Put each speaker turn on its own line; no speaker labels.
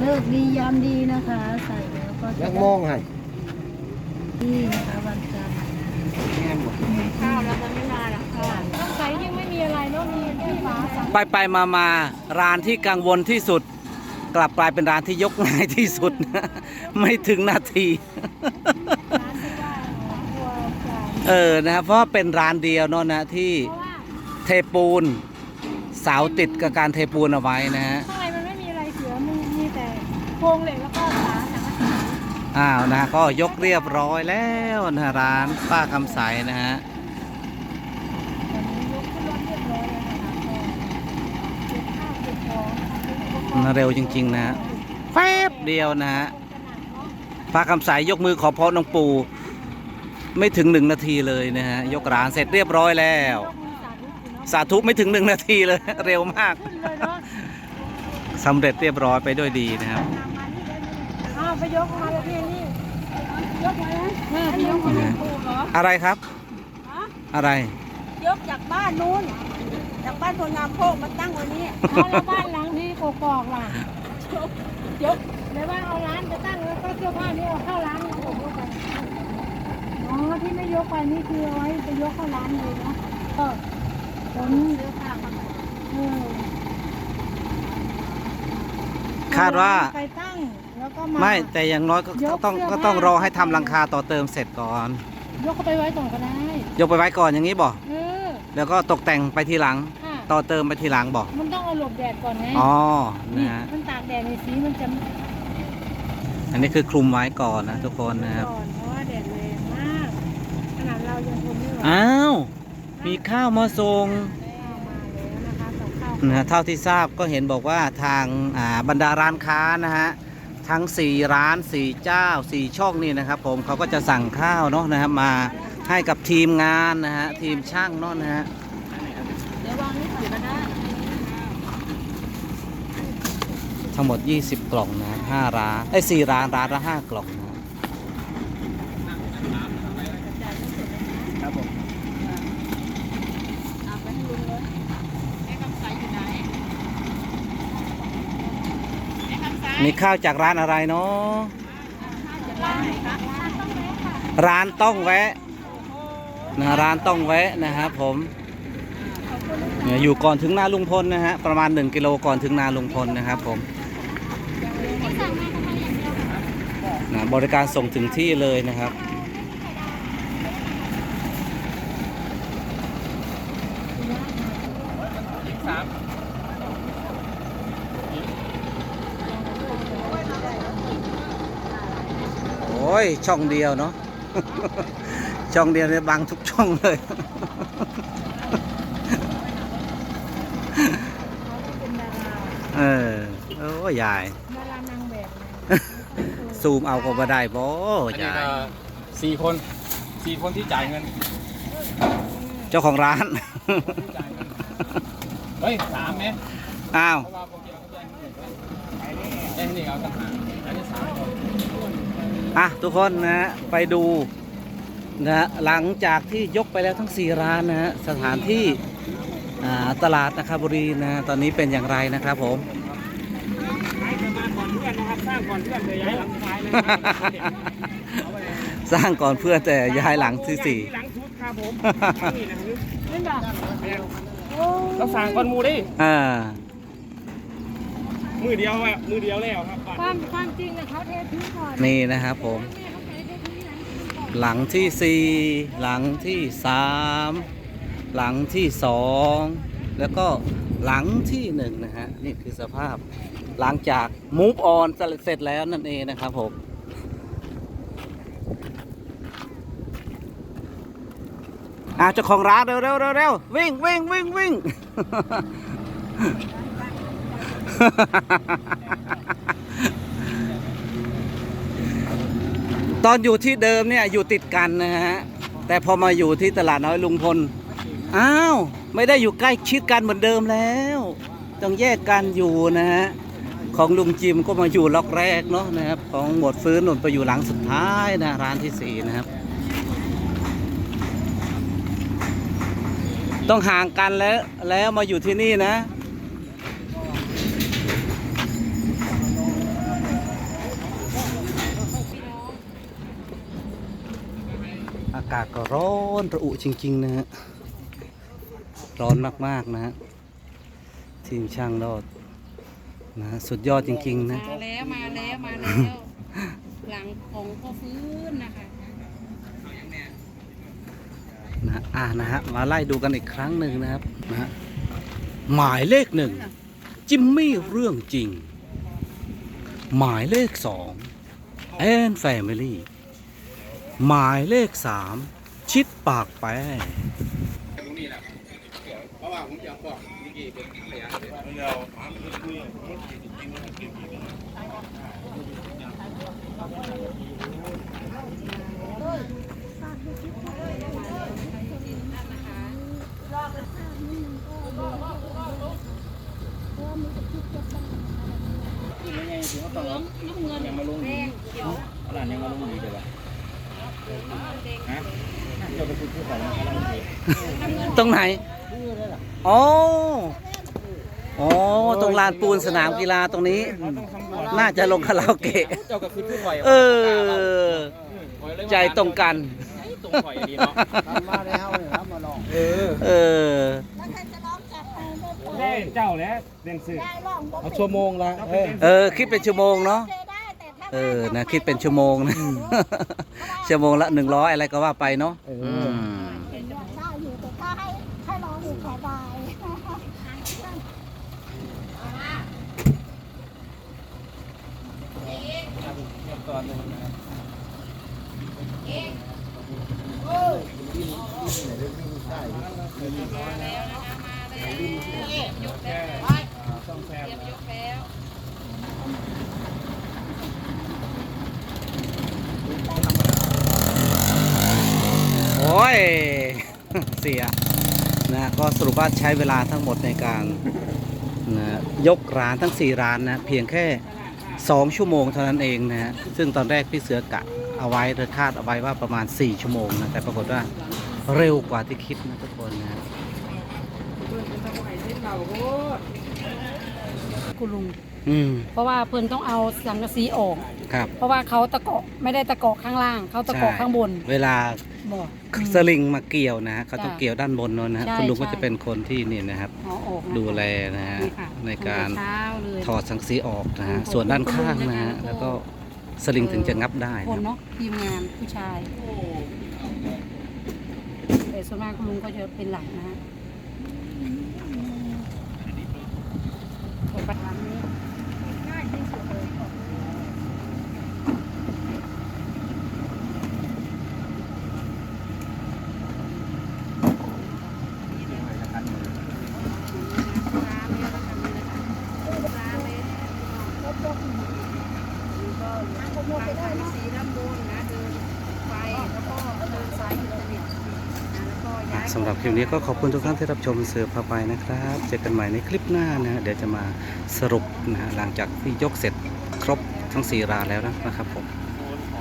เลิกดียามดีนะคะ ใส่แล้วก็จะ
ยักมองให้
ดีนะคะวันจันทร์
แง่หมด
ข้าวแล้วมันไม่มาหรอกค่ะต้องใส่ยังไม่มีอะไรเนาะมีแค่ฟ้าสั่ง
ไปไปมามาร้านที่กังวลที่สุด กลับกลายเป็นร้านที่ยกง่ายที่สุด ไม่ถึงนาที
ร้านที่ว่าตัวจ่าย
เออนะครับเพราะว่าเป็นร้านเดียวเนอะนะที่
เพราะว่า
เทปูนเสาติดกับการเทปูนเอาไว้นะฮะ
ข้า โครงเหล็กแล้วก็ฝาสังกะสี
อ้าวนะฮะก็ยกเรียบร้อยแล้วนะฮะร้านป้าคำใสนะฮะ
ตอนนี้ยกขึ้นรถเรียบร้อยแล้วนะคะก็เก็บข้าวเก็บของนะคะ
เร็วจริงๆนะฮะแฟบเดียวนะฮะป้าคำใสยกมือขอพรน้องปูไม่ถึงหนึ่งนาทีเลยนะฮะยกร้านเสร็จเรียบร้อยแล้ว
สาธุสิเนาะ
สาธุไม่ถึงหนึ่งนาทีเลย เร็วมาก
ขึ้นเลยเนาะ
สำเร็จเรียบร้อยไปด้วยดีนะครับ
อ้าวไปยกมาเลยพี่นี่ยกมาเลยเออไปยกมาเลยปู่เหรอ
อะไรครับ
ฮะ
อะไร
ยกจากบ้านนู้น จากบ้านพลงามโคกมาตั้งไวันนี้แล้วบ้านหลังที่กกอกล่ะยกในว่าเอาร้านจะตั้งแล้วก็เสื้อผ้านี่เอาเข้าร้านนี่ผมยกไปอ๋อที่ไม่ยกไปนี่คือเอาไว้ไปยกเข้าร้านเลยเนาะก็ขนเสื้อผ้ามาเออ
คาดว่า
ไปตั้งแล้วก็มา
ไม่แต่อย่างน้อยก็
ยก
ก็ต้อง
เสื้อ
ก็ต้อง
ผ้าร
อให้ทำหลังคาต่อเติมเสร็จก่อน
ยกเข้าไปไว้ก่อนก็ได้
ยกไปไว้ก่อนอย่างนี้บอก
เออ
แล้วก็ตกแต่งไปทีหลัง
ค่ะ
ต่อเติมไปทีหลังบอก
มันต้องเอาหลบแดดก่อนไง
อ๋อ
นี่
นะฮะ
มันตากแดดในสีมันจะ
อันนี้คือคลุมไว้ก่อนนะทุกคนนะครับ
ก่อนเพราะว่าแดดแรงมากขนาดเรายังทนไม่ไหว
อ้าวมีข้าวมาส่ง
ข้าวมาแล้ว นะคะกับข้าว
นะฮะเท่าที่ทราบก็เห็นบอกว่าทางอ่าบรรดาร้านค้านะฮะทั้ง 4 ร้าน 4 เจ้า 4 ช่องนี่นะครับผมเขาก็จะสั่งข้าวเนาะนะครับมาให้กับทีมงานนะฮะทีมช่างเนาะนะฮะ
เดี๋ยววางนี่ก่อนก็ได้
ทั้งหมด 20 กล่องนะ5ร้านไอ้ย4ร้านร้านละ 5 กล่องนะ
ครับผม
เอาไปให้ลุงเลยแม่คำใสอยู่ไหนแมี
ข้าวจากร้านอะไรเนาะ
ร้านต้องแม่ค่ะ
ร้านต้องแวะนะร้านต้องแวะนะครับผมอยู่ก่อนถึงนาลุงพลนะฮะประมาณ 1 กิโลก่อนถึงนาลุงพลนะครับผมนะบริการส่งถึงที่เลยนะครับโอ้ ยช่องเดียวเนาะช่องเดียวเนี่ยบังทุกช่องเลย
เป็นดารา
เออโอ้ยาย
ดารานางแบบ
ซูมเอาก็มาได้บ่
อันนี้
ยาย
ก็สี่คนสี่คนที่จ่ายเงิน
เจ้าของร้าน
ที่จ่ายเงินเฮ้ยสามไหม
อ้าว
เพราะว่าโปรแกรมเขาแจ้งนี่แจ้งนี่เอาต่างหากอันนี้สามคน
อะทุกคนนะฮะไปดูนะฮะหลังจากที่ยกไปแล้วทั้ง 4 ร้านนะฮะสถานที่อ่าตลาดนะครับบุรีนะฮะตอนนี้เป็นอย่างไรนะครับผม
ขายกันมาก่อนเพื่อนนะครับสร้างก่อนเพื่อนเลยย้ายหลังท้ายเลยเอาไปเลย
สร้างก่อนเพื่อนแต่ย้ายหลังที่สี่
หลังชุดครับผมนี่นะครับ
เล่นแบบ
แม่ง
โอ้
เราสั่งก่อนหมูดิ
อ่า
มือเดียวอะมือเดียวแล้วครับ
ความความจริงนะเขาเททิ้งก่อน
นี่นะครับผม
แม่เขาใช้เททิ้งหลัง
หลังที่สี่หลังที่สามหลังที่สองแล้วก็หลังที่หนึ่งนะฮะนี่คือสภาพหลังจากมูฟออนเสร็จแล้วนั่นเองนะครับผมอ่าเจ้าของร้านเร็วเร็วเร็วเร็ววิ่งวิ่งวิ่งวิ่ง ตอนอยู่ที่เดิมเนี่ยอยู่ติดกันนะฮะ แต่พอมาอยู่ที่ตลาดน้อยลุงพล อ้าว ไม่ได้อยู่ใกล้ชิดกันเหมือนเดิมแล้ว ต้องแยกกันอยู่นะฮะ ของลุงจิมก็มาอยู่ล็อกแรกเนาะนะครับ ของหมวดฟื้นหนุนไปอยู่หลังสุดท้ายนะร้านที่สี่นะครับ ต้องห่างกันแล้วแล้วมาอยู่ที่นี่นะากาศก็ร้อนระอุจริง ๆ นะฮะ ร้อนมาก ๆ นะฮะ ทีมช่างรอดนะฮะสุดยอดจริง ๆ นะ
มาแล้วมาแล้วมาแล้ว หลังของก็ฟื้นนะคะ
นะฮะอ่านะฮะ มาไล่ดูกันอีกครั้งหนึ่งนะครับนะฮะ หมายเลขหนึ่งจิมมี่เรื่องจริง หมายเลขสองแอนแฟมิลี่ หมายเลขสามชิดปากแปร
หลานยังมาลงดีเดี๋ยววะฮะเราไปคุยของเรา
ตรงไหนอ๋ออ๋อตรงลานปูนสนามกีฬาตรงนี้ น่าจะลงคาราโอเกะ
เจ้าก็คือผู้คอย
เออ ใจตรงกัน
ตรงคอยดีเนาะ
มาแล้วเนี่ยครับมาลอง
เออ
เออ
ได้เจ้าแล้วเรียนสื่อ
เอาชั่วโมงละ เออ
เออคิดเป็นชั่วโมงเนาะ เออ นะ คิดเป็นชั่วโมงนะ ชั่วโมงละหนึ่งร้อยอะไรก็ว่าไปเนาะ
เอ
อื
อ
ม
ได้อยู่แต่ถ้าให้ให้น้องอยู่ขอบาย
โอ้ย เสียนะก็สรุปว่าใช้เวลาทั้งหมดในการนะยกร้านทั้ง 4 ร้านนะเพียงแค่ 2 ชั่วโมงเท่านั้นเองนะฮะซึ่งตอนแรกพี่เสือกะเอาไว้หรือคาดเอาไว้ว่าประมาณ 4 ชั่วโมงนะแต่ปรากฏว่าเร็วกว่าที่คิดนะทุกคนนะ
คุณลุง
อืม
เพราะว่าเพิ่นต้องเอาสังกะสีออก
ครับ
เพราะว่าเขาตะเกาะไม่ได้ตะเกาะข้างล่าง เขาตะเกาะ
ใช่
ข้างบน
เวลา
บอก
สลิงมาเกี่ยวนะฮะเขาต้อง
จ้ะ
เกี่ยวด้านบนโนนนะฮะ
ใช่
คุณลุงก็
ใช่
จะเป็นคนที่นี่นะครับ
เอาออกนะคะ
ดูแลนะฮะ
นี่ค่ะ
ในการ
ตั้งแต่เช้าเลย
ถอดสังสีออกนะฮะ
ขอบคุณ
ส่วนด้านข้าง
คุณลุง
นะฮะ
นะคะ
แล้วก็สลิงถึงจะงับได้
คน
นะ
เนาะทีมงานผู้ชายแต่ส่วนมากคุณลุงก็จะเป็นหลักนะฮะผมไปร้านนี้ง่ายที่สุดเลย สีด้านบนนะเดินไฟแล้วก็เดินซ้ายอินเทอร์เน็ตนะแล้วก็ย้าย
สำหรับคลิปนี้ก็ขอบคุณทุกท่านที่รับชมเสือพาไปนะครับ เจอกันใหม่ในคลิปหน้านะเดี๋ยวจะมาสรุปนะฮะหลังจากที่ยกเสร็จครบทั้ง 4 ราแล้วนะครับผม